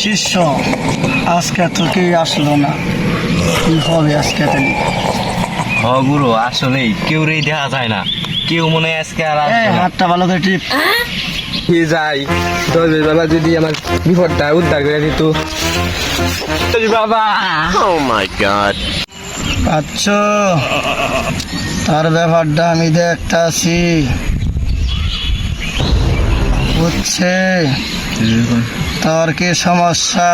শিষ্য আজকে তো কেউ আসলো না। কি হবে আজকে তাহলে হ গুরু আসলেই। কেউ রে দেখা যায় না। কেউ মনে হয় আজকে আর আসবে এই না। হাতটা ভালো করে টিপ। কি যাই দশ বাবা যদি আমার বিপদটা উদ্ধার করে দিত। বাবা। পাচ্ছ? তার ব্যাপারটা আমি দেখতাছি। বুঝছে তোর কি সমস্যা?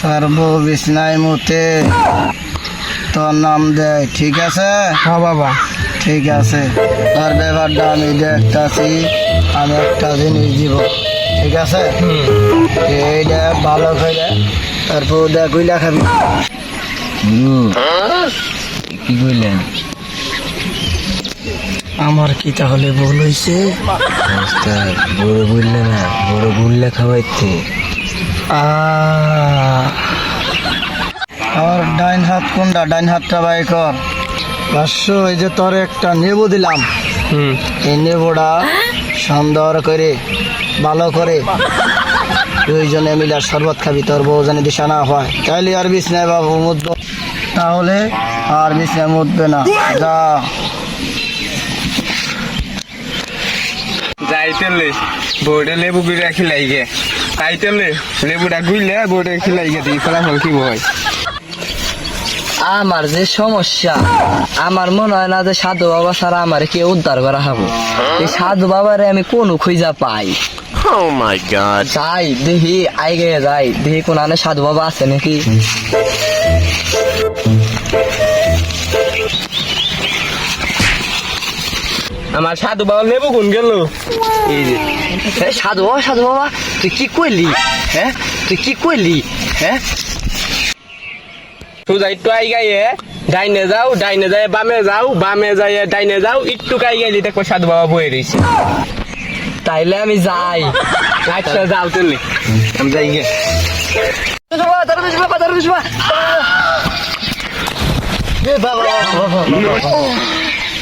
তোর বউ বিছনায় মতে। তোর নাম দেয় ঠিক আছে? হ্যাঁ বাবা। ঠিক আছে। তোর ব্যাপারটা আমি দেখতাছি আমি একটা জিনিস দিব ঠিক আছে? এইটা ভালো করে তোর বউ দেখ গুইলা খাবি কি কইলেন? আমার কি তাহলে ভুল হয়েছে বড় বললে না বড় গুল্লা খাওয়াইতে। আর ডাইন হাত কোনটা? ডাইন হাতটা বাই কর। ভাষ্য এই যে তোর একটা নেবু দিলাম। হুম। এই নেবুটা সুন্দর করে ভালো করে দুইজনে মিলে শরবত খাবি তোর বউ জানি দিশা না হয়। তাইলে আর বিছনায় বাবু মুদব তাহলে আর বিছনায় মুদবে না। যা। যাইতেলে বোর্ডে লেবু গুড়া খিলাই গে তাইতেলে লেবুটা গুইলে বোর্ডে খিলাই গে দিই ফলাফল কি হয়। আমার যে সমস্যা আমার মনে হয় না যে সাধু বাবা ছাড়া আমার কে উদ্ধার করা হব। এই সাধু বাবারে আমি কোন খুঁজা পাই। যাই দেখি আইগে যাই দেখি কোন সাধু বাবা আছে নাকি। আমার সাধু বাবা নেব কোন গেল। সাধু বাবা সাধু বাবা তুই কি কইলি? হ্যাঁ তুই কি কইলি? হ্যাঁ যাই একটু আই গাইয়ে ডাইনে যাও ডাইনে যায় বামে যাও বামে যায় ডাইনে যাও একটু গাই গাইলি দেখো সাধু বাবা বয়ে রয়েছে তাইলে আমি যাই। আচ্ছা যাও তুলি আমি যাই গে। বাবা, বাবা, বাবা।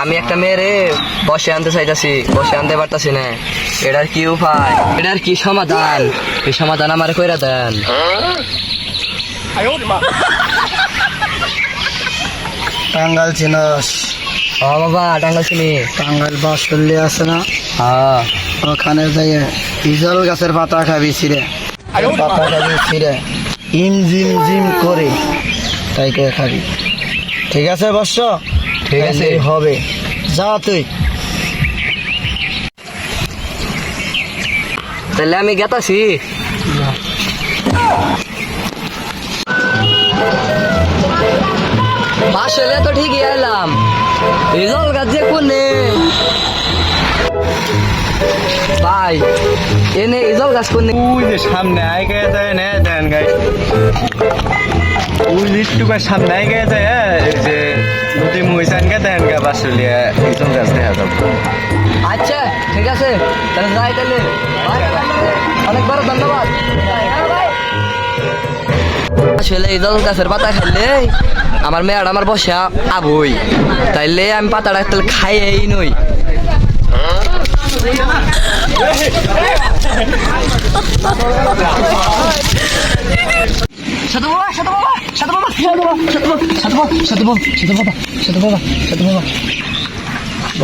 আমি একটা মেয়েরে বসে আনতে চাইতাছি বসে আনতে পারতাছি না। এটার কি উপায়? এটার কি সমাধান? এই সমাধান আমার কইরা দেন। টাঙ্গাল চিনস। ও বাবা টাঙ্গাল চিনি। টাঙ্গাল বাসল্লি আছে না? হ্যাঁ। ওখানে যাই ইজল গাছের পাতা খাবি ছিঁড়ে। পাতা খাবি ছিঁড়ে। ইম জিম জিম করে তাই করে খাবি। ঠিক আছে বর্ষ ঠিক আছে। হবে। যা তুই। তাহলে আমি গেতাছি। আসলে তো ঠিকই এলাম রিজল গাছ যে কোনে? ভাই এনে ইজল গাছ কোনে? ওই যে সামনে আই গে যায় না দেন গাই। ওই লিট্টু গাছ সামনে আই গে যায় এই যে নদী মহিষান গে দেন গা বাসলিয়া একদম গাছ দেখা যাবে। আচ্ছা ঠিক আছে। তাহলে যাই তাহলে। অনেক বড় ধন্যবাদ। আসলে ইজল গাছের পাতা খাইলে আমার মেয়েটা আমার বসে আবই। তাইলে আমি পাতাটা তাহলে খাইয়েই নই। সাধু বাবা সাধু বাবা সাধু বাবা সাধু বাবা সাধু বাবা সাধু বাবা সাধু বাবা সাধু বাবা সাধু বাবা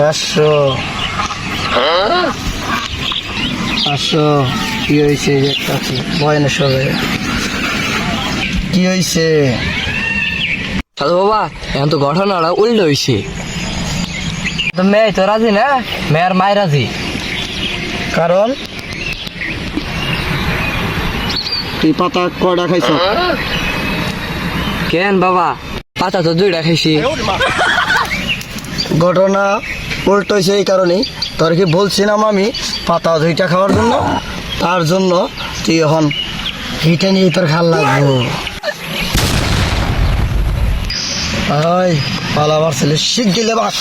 আসো আসো কি হয়েছে বয়নে সবে। কি হয়েছে সাধু বাবা এখন তো ঘটনাটা উল্টো হয়েছে তো মেয়ে তো রাজি না? মেয়ের মায় রাজি। কারণ? তুই পাতা কয়টা খাইছ? কেন বাবা? পাতা তো দুইটা খাইছি। ঘটনা উল্টো হয়েছে এই কারণেই। তোর কি বলছিলাম আমি পাতা দুইটা খাওয়ার জন্য? তার জন্য তুই এখন হিটে নিয়ে তোর খাল লাগবো। ওই পালাবার ছেলে শিখ গেলে বাস